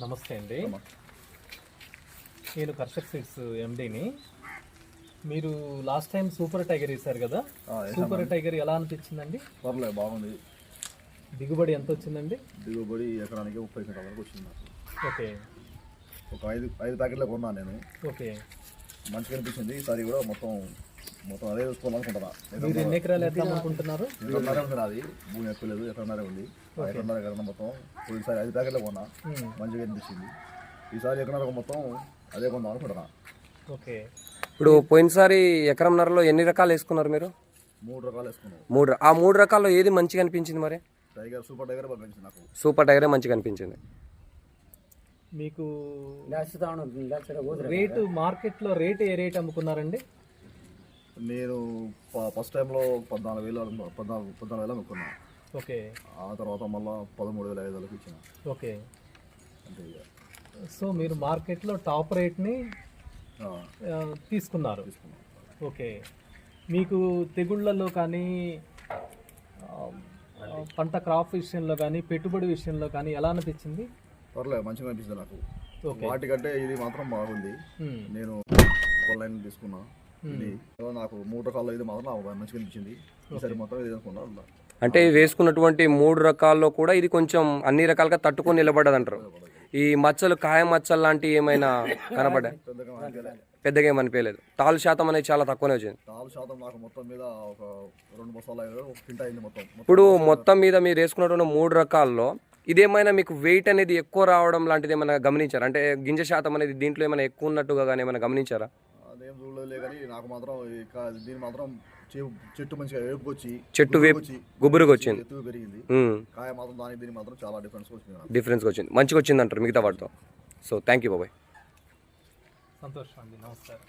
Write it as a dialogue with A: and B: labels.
A: నమస్తే అండి. నేను కర్షక్ సీడ్స్ ఎండీని మీరు లాస్ట్ టైం సూపర్ టైగర్ వేశారు కదా? సూపర్ టైగర్ ఎలా అనిపించిందండి?
B: పర్లేదు బాగుంది.
A: దిగుబడి ఎంత వచ్చిందండి?
B: దిగుబడి ఎకరానికి ముప్పై క్వింటాల వరకు వచ్చింది నాకు.
A: ఓకే.
B: ఒక ఐదు ఐదు ప్యాకెట్లు కొన్నాను నేను.
A: ఓకే.
B: మంచిగా అనిపించింది. ఈసారి కూడా మొత్తం మొత్తం అదే చూసుకోవాలనుకుంటున్నా.
A: మీరు ఎన్ని ఎకరాలు వేద్దాం అనుకుంటున్నారు?
B: ఎకరన్నర ఉంది నాది భూమి ఎక్కువ లేదు ఉంది. ఎకరన్నర ఎకరన్నర మొత్తం ఈసారి ఐదు ప్యాకెట్లు కొన్నా. మంచిగా అనిపించింది. ఈసారి ఎకరన్నర మొత్తం అదే కొందాం అనుకుంటున్నా.
A: ఓకే.
C: ఇప్పుడు పోయినసారి ఎకరంన్నరలో ఎన్ని రకాలు వేసుకున్నారు మీరు?
B: మూడు రకాలు వేసుకున్నాం.
C: మూడు ఆ మూడు రకాల్లో ఏది మంచిగా అనిపించింది మరి?
B: టైగర్ సూపర్ టైగర్ బాగా నాకు.
C: సూపర్ టైగరే మంచిగా అనిపించింది.
A: మీకు రేటు మార్కెట్లో రేటు ఏ రేట్ అమ్ముకున్నారండి?
B: నేను ఫస్ట్ టైంలో పద్నాలుగు వేలు పద్నాలుగు పద్నాలుగు వేలు అనుకున్నా.
A: ఓకే.
B: ఆ తర్వాత మళ్ళీ పదమూడు వేల ఐదు వేలకు ఇచ్చిన.
A: ఓకే.
B: ఇక.
A: సో మీరు మార్కెట్లో టాప్ రేట్ని తీసుకున్నారు.
B: తీసుకున్నాం.
A: ఓకే. మీకు తెగుళ్ళలో కానీ పంట క్రాప్ విషయంలో కానీ పెట్టుబడి విషయంలో కానీ ఎలా అనిపించింది?
B: పర్లేదు మంచిగా అనిపిస్తుంది నాకు. వాటికంటే ఇది మాత్రం బాగుంది. నేను లైన్ తీసుకున్నా. ఇది నాకు మూడు రకాల ఇది మాత్రం నాకు మంచిగా అనిపించింది. ఈసారి మొత్తం ఇది అనుకున్నా
C: అంటే వేసుకున్నటువంటి మూడు రకాల్లో కూడా ఇది కొంచెం అన్ని రకాలుగా తట్టుకొని నిలబడ్డది అంటారు ఈ మచ్చలు కాయ మచ్చలు లాంటివి ఏమైనా కనబడ్డాయి
B: పెద్దగా అనిపించలే.
C: పెద్దగా ఏమనిపించలేదు తాలు శాతం అనేది చాలా తక్కువనే వచ్చింది.
B: నాలుగు శాతం నాకు మొత్తం మీద ఒక రెండు బస్తాలు అయింది ఒక కింట అయింది మొత్తం. మొత్తం
C: ఇప్పుడు మొత్తం మీద మీరు వేసుకున్నటువంటి మూడు రకాల్లో ఇదేమైనా మీకు వెయిట్ అనేది ఎక్కువ రావడం లాంటిది ఏమైనా గమనించారా? అంటే గింజ శాతం అనేది దీంట్లో ఏమైనా ఎక్కువ ఉన్నట్టుగా కానీ ఏమైనా గమనించారా?
B: అదేం చూడలే కానీ నాకు మాత్రం దీని మాత్రం చెట్టు మంచిగా వేపుకొచ్చి
C: చెట్టు గుబురుగా వచ్చింది
B: ఎత్తు పెరిగింది. కాయ మాత్రం దానికి దీనికి మాత్రం చాలా డిఫరెన్స్ వచ్చింది నాకు.
C: డిఫరెన్స్గా వచ్చింది. మంచిగా వచ్చింది అంటారు మిగతా వాటితో. సో థ్యాంక్ యూ బాబాయ్
A: సంతోషం అండి. నమస్కారం.